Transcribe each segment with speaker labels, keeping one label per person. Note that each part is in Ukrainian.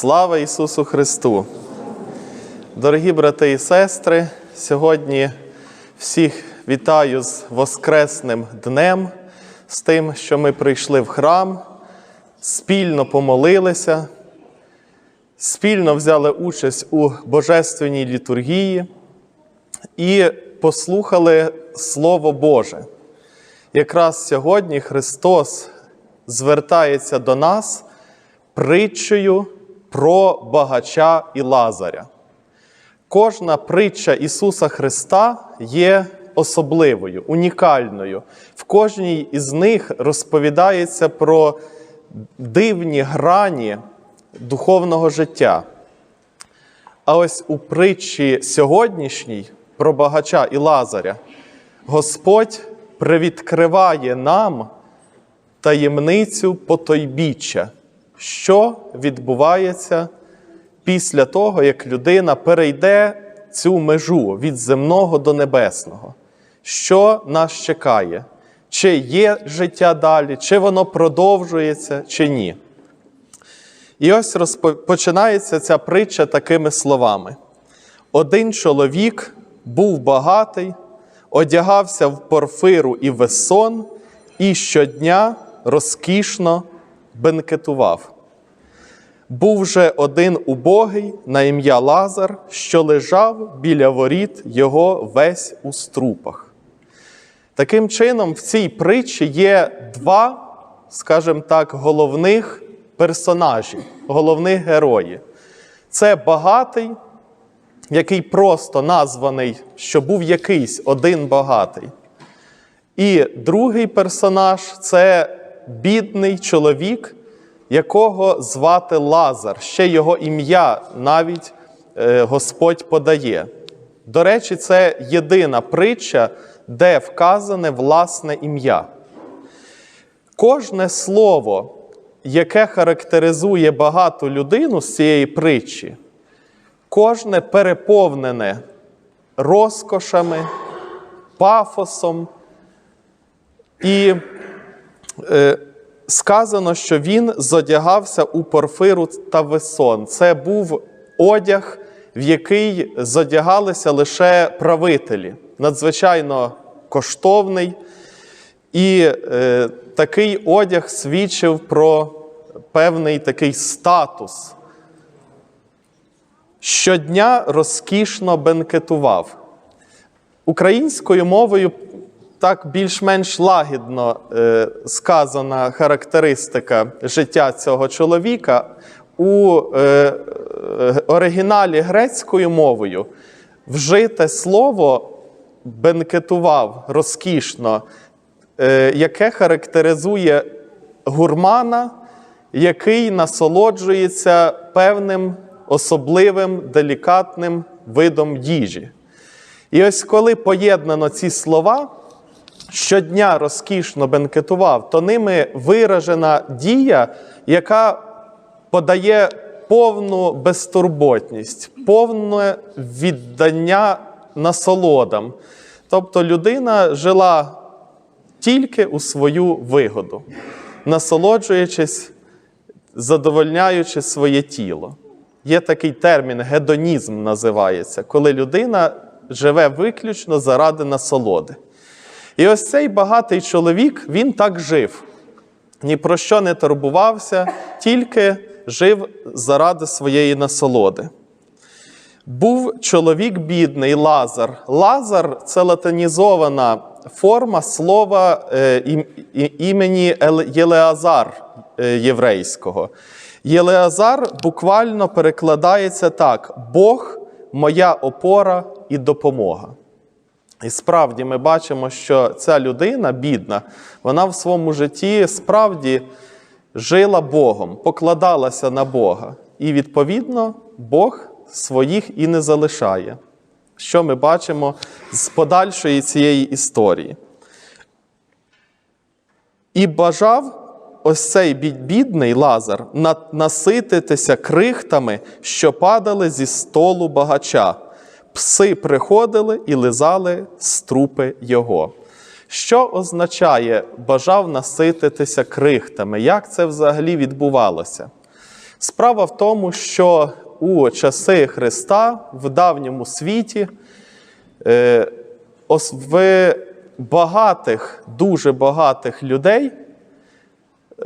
Speaker 1: Слава Ісусу Христу! Дорогі брати і сестри, сьогодні всіх вітаю з Воскресним днем, з тим, що ми прийшли в храм, спільно помолилися, спільно взяли участь у Божественній літургії і послухали Слово Боже. Якраз сьогодні Христос звертається до нас притчею про багача і Лазаря. Кожна притча Ісуса Христа є особливою, унікальною. В кожній із них розповідається про дивні грані духовного життя. А ось у притчі сьогоднішній про багача і Лазаря Господь привідкриває нам таємницю потойбіччя, що відбувається після того, як людина перейде цю межу від земного до небесного. Що нас чекає? Чи є життя далі, чи воно продовжується, чи ні. І ось починається ця притча такими словами: один чоловік був багатий, одягався в порфиру і весон, і щодня розкішно бенкетував. Був же один убогий на ім'я Лазар, що лежав біля воріт його весь у струпах. Таким чином, в цій притчі є два, скажімо так, головних персонажі, головних герої. Це багатий, який просто названий, що був якийсь один багатий. І другий персонаж це бідний чоловік, якого звати Лазар. Ще його ім'я навіть е, Господь подає. До речі, це єдина притча, де вказане власне ім'я. Кожне слово, яке характеризує багату людину з цієї притчі, кожне переповнене розкошами, пафосом. І е, сказано, що він зодягався у порфиру та весон. Це був одяг, в який зодягалися лише правителі, надзвичайно коштовний. І е, такий одяг свідчив про певний такий статус. Щодня розкішно бенкетував. Українською мовою так більш-менш лагідно е, сказана характеристика життя цього чоловіка. У е, е, оригіналі грецькою мовою вжите слово бенкетував розкішно, яке характеризує гурмана, який насолоджується певним особливим делікатним видом їжі. І ось коли поєднано ці слова, щодня розкішно бенкетував, то ними виражена дія, яка подає повну безтурботність, повне віддання насолодам. Тобто людина жила тільки у свою вигоду, насолоджуючись, задовольняючи своє тіло. Є такий термін гедонізм називається, коли людина живе виключно заради насолоди. І ось цей багатий чоловік, він так жив, ні про що не турбувався, тільки жив заради своєї насолоди. Був чоловік бідний Лазар. Лазар це латинізована форма слова е, імені Єлеазар е, єврейського. Єлеазар буквально перекладається так: Бог, моя опора і допомога. І справді ми бачимо, що ця людина, бідна, вона в своєму житті справді жила Богом, покладалася на Бога. І, відповідно, Бог своїх і не залишає. Що ми бачимо з подальшої цієї історії. І бажав ось цей бідний Лазар насититися крихтами, що падали зі столу багача. Пси приходили і лизали струпи його. Що означає бажав насититися крихтами? Як це взагалі відбувалося? Справа в тому, що у часи Христа в давньому світі е, в багатих, дуже багатих людей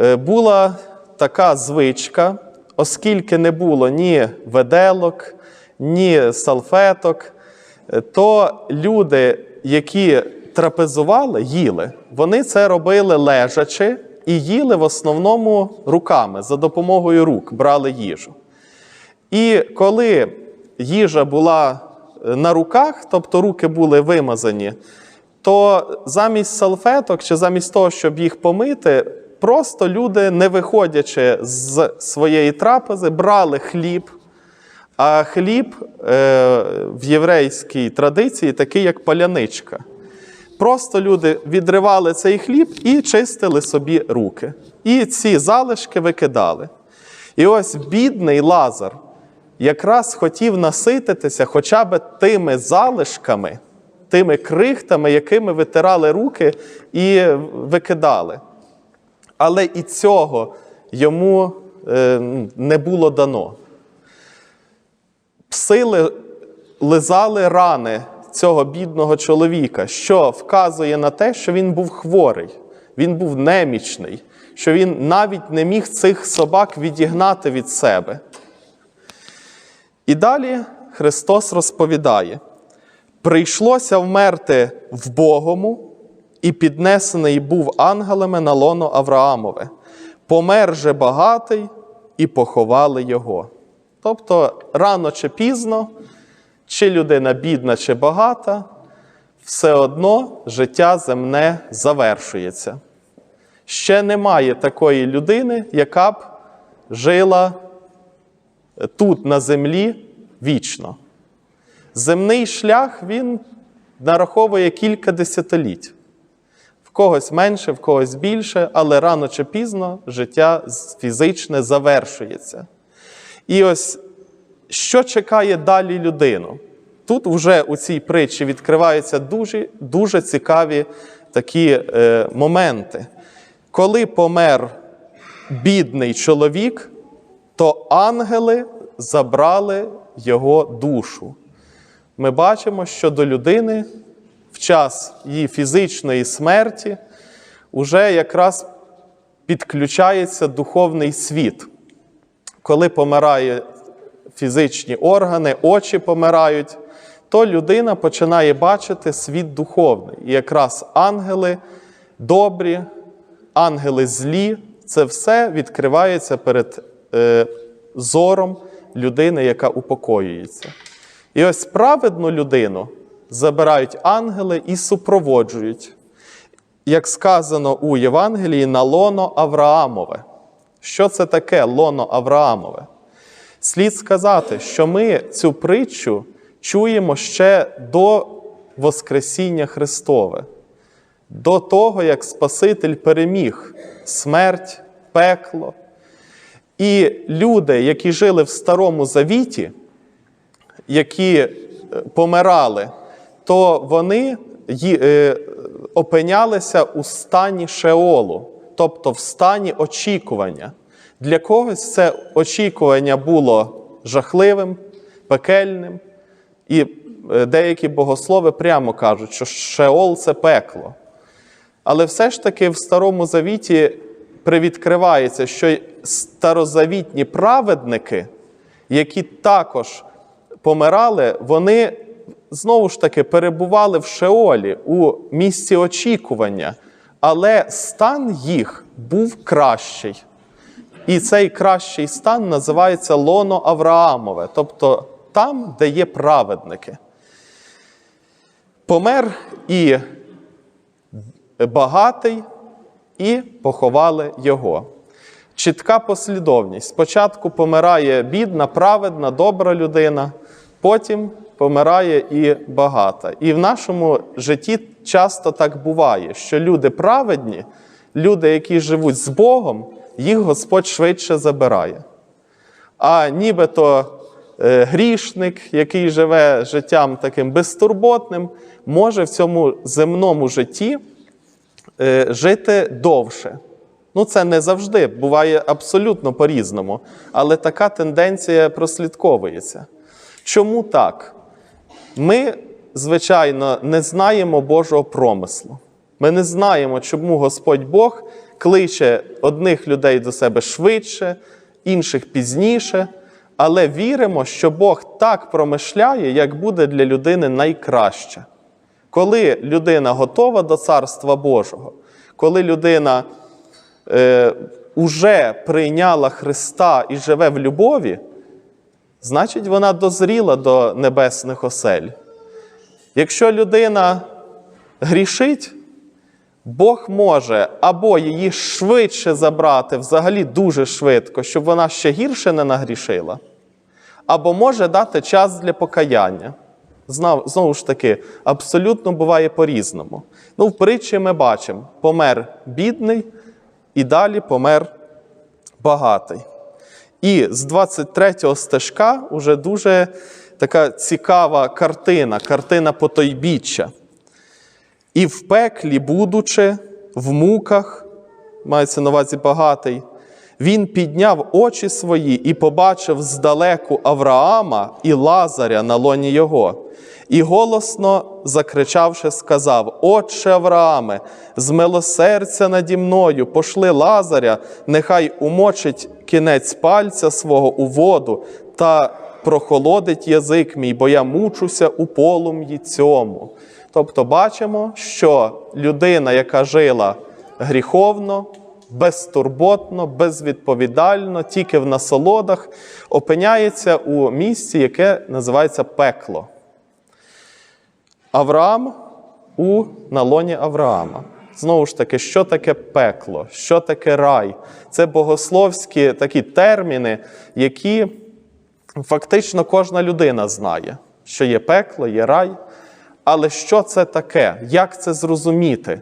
Speaker 1: е, була така звичка, оскільки не було ні веделок, ні салфеток, е, то люди, які трапезували, їли, вони це робили лежачи і їли в основному руками, за допомогою рук брали їжу. І коли їжа була е, на руках, тобто руки були вимазані, то замість салфеток чи замість того, щоб їх помити, просто люди, не виходячи з своєї трапези, брали хліб. А хліб е, в єврейській традиції такий, як паляничка. Просто люди відривали цей хліб і чистили собі руки. І ці залишки викидали. І ось бідний Лазар якраз хотів насититися хоча б тими залишками, тими крихтами, якими витирали руки і викидали. Але і цього йому е, не було дано. Псили лизали рани цього бідного чоловіка, що вказує на те, що він був хворий, він був немічний, що він навіть не міг цих собак відігнати від себе. І далі Христос розповідає: прийшлося вмерти в Богому, і піднесений був ангелами на лоно Авраамове. Помер же багатий, і поховали його. Тобто, рано чи пізно, чи людина бідна, чи багата, все одно життя земне завершується. Ще немає такої людини, яка б жила тут, на землі, вічно. Земний шлях він нараховує кілька десятиліть. В когось менше, в когось більше, але рано чи пізно життя фізичне завершується. І ось що чекає далі людину? Тут вже у цій притчі відкриваються дуже, дуже цікаві такі е, моменти. Коли помер бідний чоловік, то ангели забрали його душу. Ми бачимо, що до людини в час її фізичної смерті вже якраз підключається духовний світ. Коли помирає фізичні органи, очі помирають, то людина починає бачити світ духовний. І якраз ангели добрі, ангели злі, це все відкривається перед е, зором людини, яка упокоюється. І ось праведну людину забирають ангели і супроводжують, як сказано у Євангелії, на лоно Авраамове. Що це таке лоно Авраамове? Слід сказати, що ми цю притчу чуємо ще до Воскресіння Христове, до того, як Спаситель переміг смерть, пекло. І люди, які жили в Старому Завіті, які е, помирали, то вони е, опинялися у стані шеолу, тобто в стані очікування. Для когось це очікування було жахливим, пекельним, і е, деякі богослови прямо кажуть, що шеол це пекло. Але все ж таки в Старому Завіті привідкривається, що старозавітні праведники, які також помирали, вони знову ж таки перебували в Шеолі у місці очікування, але стан їх був кращий. І цей кращий стан називається лоно Авраамове, тобто там, де є праведники. Помер і багатий, і поховали його. Чітка послідовність. Спочатку помирає бідна, праведна, добра людина, потім помирає і багата. І в нашому житті часто так буває, що люди праведні, люди, які живуть з Богом, їх Господь швидше забирає. А нібито е, грішник, який живе життям таким безтурботним, може в цьому земному житті е, жити довше. Ну, це не завжди, буває абсолютно по-різному, але така тенденція прослідковується. Чому так? Ми, звичайно, не знаємо Божого промислу. Ми не знаємо, чому Господь Бог кличе одних людей до себе швидше, інших пізніше, але віримо, що Бог так промишляє, як буде для людини найкраще. Коли людина готова до Царства Божого, коли людина е, уже прийняла Христа і живе в любові, значить вона дозріла до небесних осель. Якщо людина грішить, Бог може або її швидше забрати, взагалі дуже швидко, щоб вона ще гірше не нагрішила, або може дати час для покаяння. Знов, знову ж таки, абсолютно буває по-різному. Ну, в притчі ми бачимо: помер бідний і далі помер багатий. І з 23-го стежка вже дуже така цікава картина, картина потойбіччя. І в пеклі, будучи, в муках, мається на увазі багатий, він підняв очі свої і побачив здалеку Авраама і Лазаря на лоні його. І голосно закричавши, сказав: Отче Аврааме, змилосердя наді мною, пошли Лазаря, нехай умочить кінець пальця свого у воду та прохолодить язик мій, бо я мучуся у полум'ї цьому. Тобто бачимо, що людина, яка жила гріховно, безтурботно, безвідповідально, тільки в насолодах, опиняється у місці, яке називається пекло. Авраам у налоні Авраама. Знову ж таки, що таке пекло, що таке рай? Це богословські такі терміни, які фактично кожна людина знає, що є пекло, є рай. Але що це таке? Як це зрозуміти?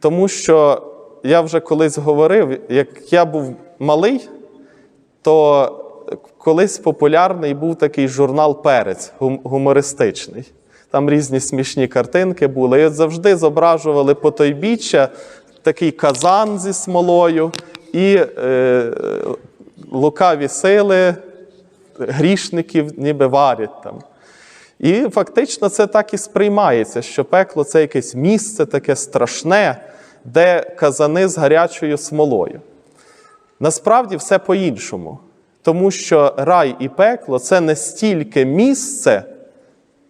Speaker 1: Тому що я вже колись говорив, як я був малий, то колись популярний був такий журнал Перець гумористичний. Там різні смішні картинки були. І от завжди зображували потойбіччя, такий казан зі смолою і е, лукаві сили грішників ніби варять там. І фактично це так і сприймається, що пекло це якесь місце таке страшне, де казани з гарячою смолою. Насправді все по-іншому. Тому що рай і пекло це не стільки місце,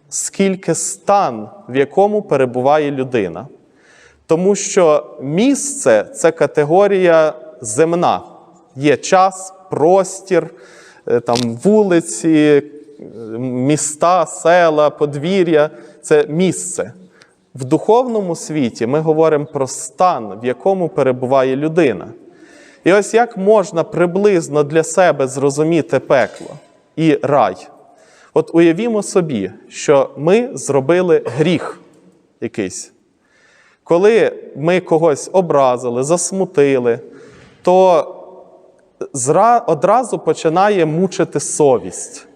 Speaker 1: скільки стан, в якому перебуває людина. Тому що місце це категорія земна. Є час, простір, е, там вулиці, міста, села, подвір'я це місце. В духовному світі ми говоримо про стан, в якому перебуває людина. І ось як можна приблизно для себе зрозуміти пекло і рай. От уявімо собі, що ми зробили гріх якийсь. Коли ми когось образили, засмутили, то одразу починає мучити совість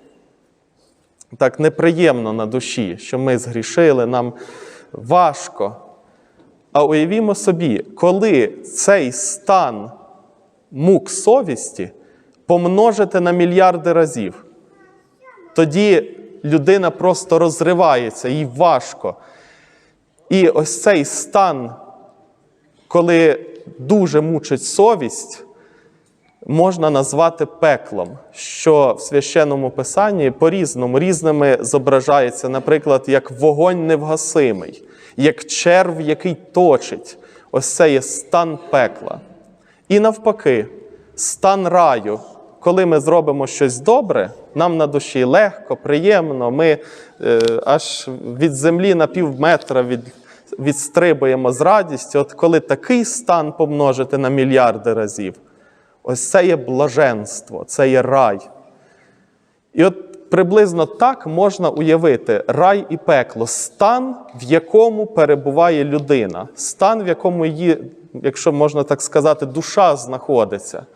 Speaker 1: так неприємно на душі, що ми згрішили, нам важко. А уявімо собі, коли цей стан мук совісті помножити на мільярди разів, тоді людина просто розривається, їй важко. І ось цей стан, коли дуже мучить совість, можна назвати пеклом, що в священному писанні по-різному різними зображається, наприклад, як вогонь невгасимий, як черв, який точить. Ось це є стан пекла. І навпаки, стан раю. Коли ми зробимо щось добре, нам на душі легко, приємно, ми е, аж від землі на пів метра від, відстрибуємо з радістю. От коли такий стан помножити на мільярди разів, Ось це є блаженство, це є рай. І от приблизно так можна уявити рай і пекло, стан, в якому перебуває людина, стан, в якому її якщо можна так сказати, душа знаходиться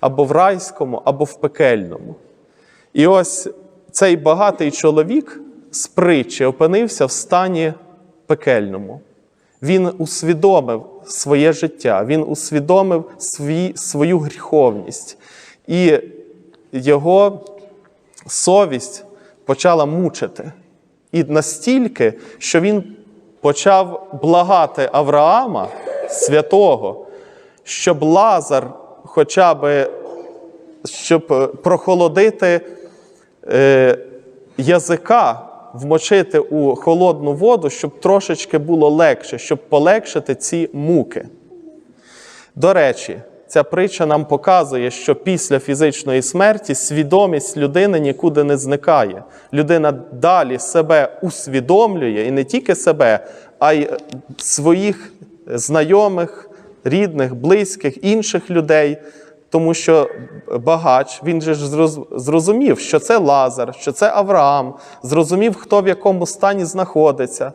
Speaker 1: або в райському, або в пекельному. І ось цей багатий чоловік з притчі опинився в стані пекельному. Він усвідомив своє життя, він усвідомив свій, свою гріховність. І його совість почала мучити. І настільки, що він почав благати Авраама, святого, щоб Лазар хоча б щоб е, прохолодити е, язика, вмочити у холодну воду, щоб трошечки було легше, щоб полегшити ці муки. До речі, ця притча нам показує, що після фізичної смерті свідомість людини нікуди не зникає. Людина далі себе усвідомлює і не тільки себе, а й своїх знайомих, рідних, близьких, інших людей. Тому що багач, він же ж зрозумів, що це Лазар, що це Авраам, зрозумів, хто в якому стані знаходиться.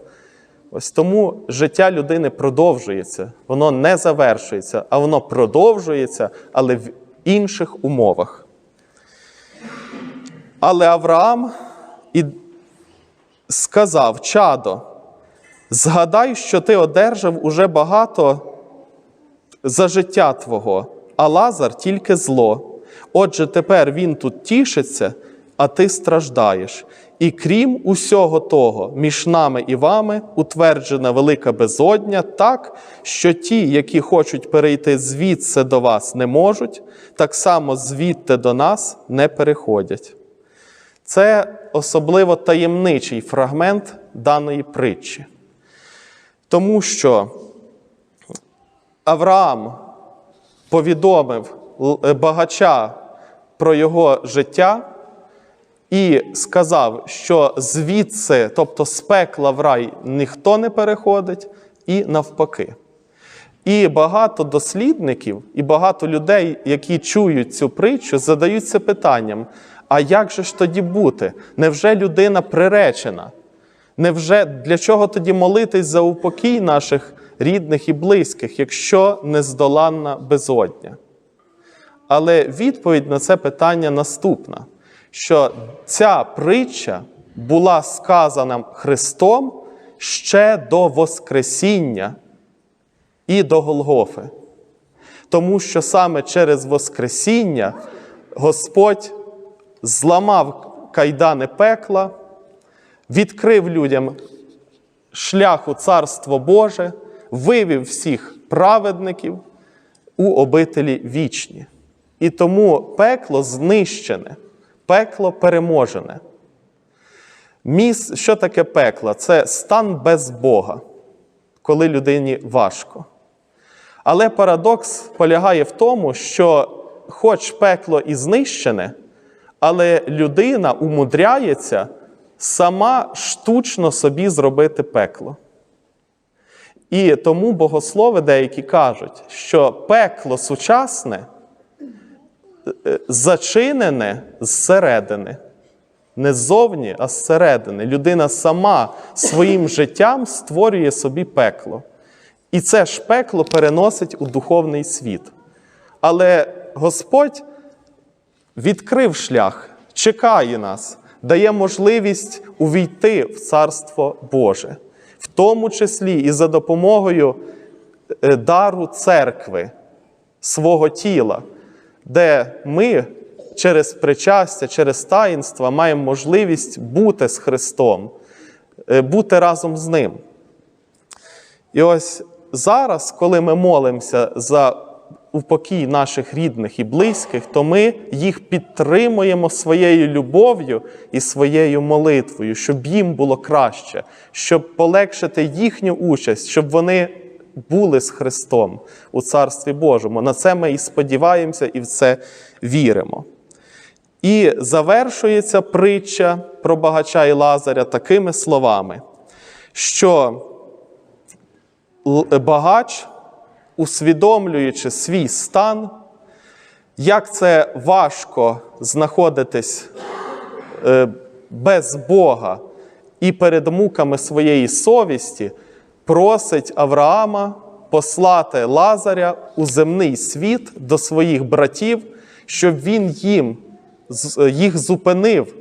Speaker 1: Ось тому життя людини продовжується, воно не завершується, а воно продовжується, але в інших умовах. Але Авраам і сказав: Чадо, згадай, що ти одержав уже багато за життя Твого, а Лазар тільки зло. Отже, тепер він тут тішиться, а ти страждаєш. І крім усього того, між нами і вами утверджена велика безодня, так, що ті, які хочуть перейти звідси до вас, не можуть, так само звідти до нас не переходять. Це особливо таємничий фрагмент даної притчі. Тому що Авраам повідомив е, багача про його життя і сказав, що звідси, тобто з пекла в рай, ніхто не переходить, і навпаки. І багато дослідників, і багато людей, які чують цю притчу, задаються питанням: а як же ж тоді бути? Невже людина приречена? Невже для чого тоді молитись за упокій наших рідних і близьких, якщо нездоланна безодня? Але відповідь на це питання наступна: що ця притча була сказана Христом ще до Воскресіння і до Голгофи. Тому що саме через Воскресіння Господь зламав кайдани пекла, відкрив людям шлях у Царство Боже, вивів всіх праведників у обителі вічні. І тому пекло знищене, пекло переможене. Міс, що таке пекло? Це стан без Бога, коли людині важко. Але парадокс полягає в тому, що, хоч пекло і знищене, але людина умудряється сама штучно собі зробити пекло. І тому богослови деякі кажуть, що пекло сучасне е, зачинене зсередини. Не ззовні, а зсередини. Людина сама своїм життям створює собі пекло. І це ж пекло переносить у духовний світ. Але Господь відкрив шлях, чекає нас, дає можливість увійти в Царство Боже, в тому числі і за допомогою е, дару церкви, свого тіла, де ми через причастя, через таїнства маємо можливість бути з Христом, е, бути разом з Ним. І ось зараз, коли ми молимося за упокій наших рідних і близьких, то ми їх підтримуємо своєю любов'ю і своєю молитвою, щоб їм було краще, щоб полегшити їхню участь, щоб вони були з Христом у Царстві Божому. На це ми і сподіваємося, і в це віримо. І завершується притча про багача і Лазаря такими словами, що багач, усвідомлюючи свій стан, як це важко знаходитись е, без Бога і перед муками своєї совісті, просить Авраама послати Лазаря у земний світ до своїх братів, щоб він їм їх зупинив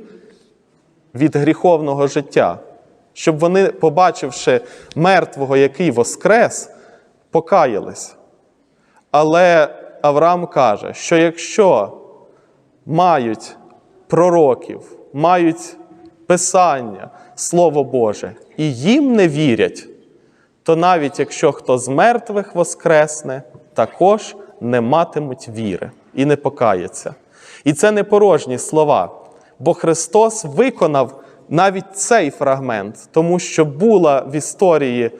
Speaker 1: від гріховного життя, щоб вони, побачивши мертвого, який воскрес, покаялись. Але Авраам каже, що якщо мають пророків, мають писання, Слово Боже, і їм не вірять, то навіть якщо хто з мертвих воскресне, також не матимуть віри і не покаяться. І це не порожні слова, бо Христос виконав навіть цей фрагмент, тому що була в історії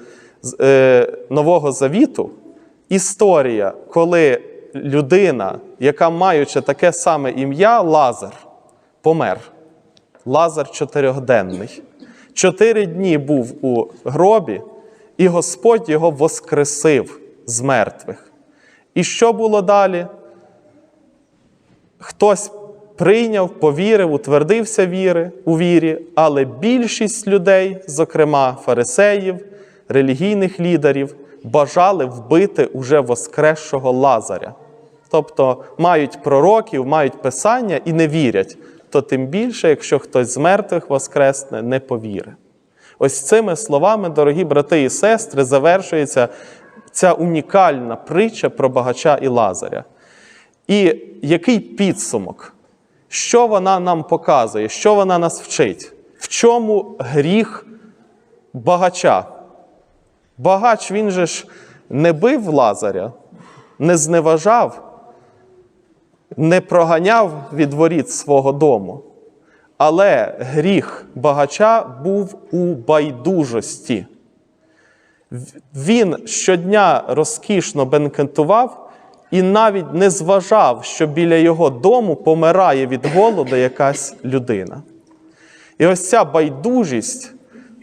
Speaker 1: Нового Завіту історія, коли людина, яка маючи таке саме ім'я, Лазар, помер. Лазар чотирьохденний. Чотири дні був у гробі, і Господь його воскресив з мертвих. І що було далі? Хтось прийняв, повірив, утвердився віри, у вірі, але більшість людей, зокрема фарисеїв, релігійних лідерів, бажали вбити уже воскресшого Лазаря. Тобто мають пророків, мають писання і не вірять, то тим більше, якщо хтось з мертвих воскресне, не повірить. Ось цими словами, дорогі брати і сестри, завершується ця унікальна притча про багача і Лазаря. І який підсумок? Що вона нам показує? Що вона нас вчить? В чому гріх багача? Багач він же ж не бив Лазаря, не зневажав, не проганяв від воріт свого дому. Але гріх багача був у байдужості. Він щодня розкішно бенкетував і навіть не зважав, що біля його дому помирає від голоду якась людина. І ось ця байдужість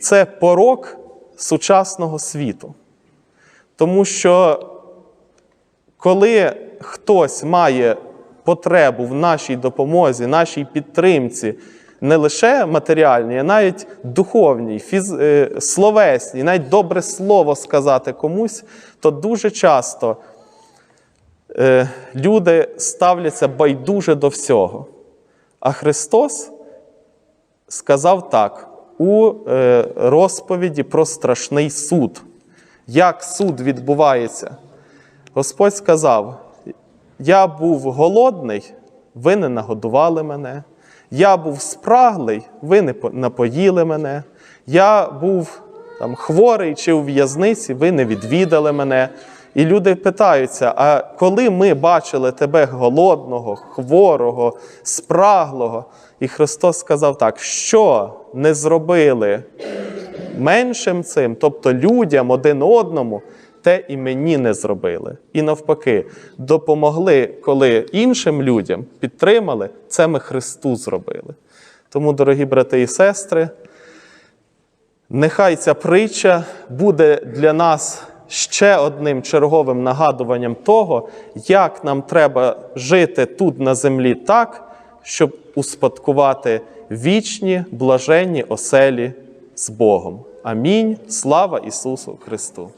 Speaker 1: це порок сучасного світу. Тому що коли хтось має потребу в нашій допомозі, нашій підтримці, не лише матеріальній, а навіть духовній, фіз... е, словесній, навіть добре слово сказати комусь, то дуже часто е, люди ставляться байдуже до всього. А Христос сказав так у е, розповіді про страшний суд. Як суд відбувається? Господь сказав: Я був голодний, ви не нагодували мене. Я був спраглий, ви не напоїли мене. Я був там, хворий чи у в'язниці, ви не відвідали мене. І люди питаються: а коли ми бачили тебе голодного, хворого, спраглого? І Христос сказав так: що не зробили меншим цим, тобто людям один одному, те і мені не зробили. І навпаки, допомогли, коли іншим людям підтримали, це ми Христу зробили. Тому, дорогі брати і сестри, нехай ця притча буде для нас ще одним черговим нагадуванням того, як нам треба жити тут на землі так, щоб успадкувати вічні блаженні оселі з Богом. Амінь. Слава Ісусу Христу!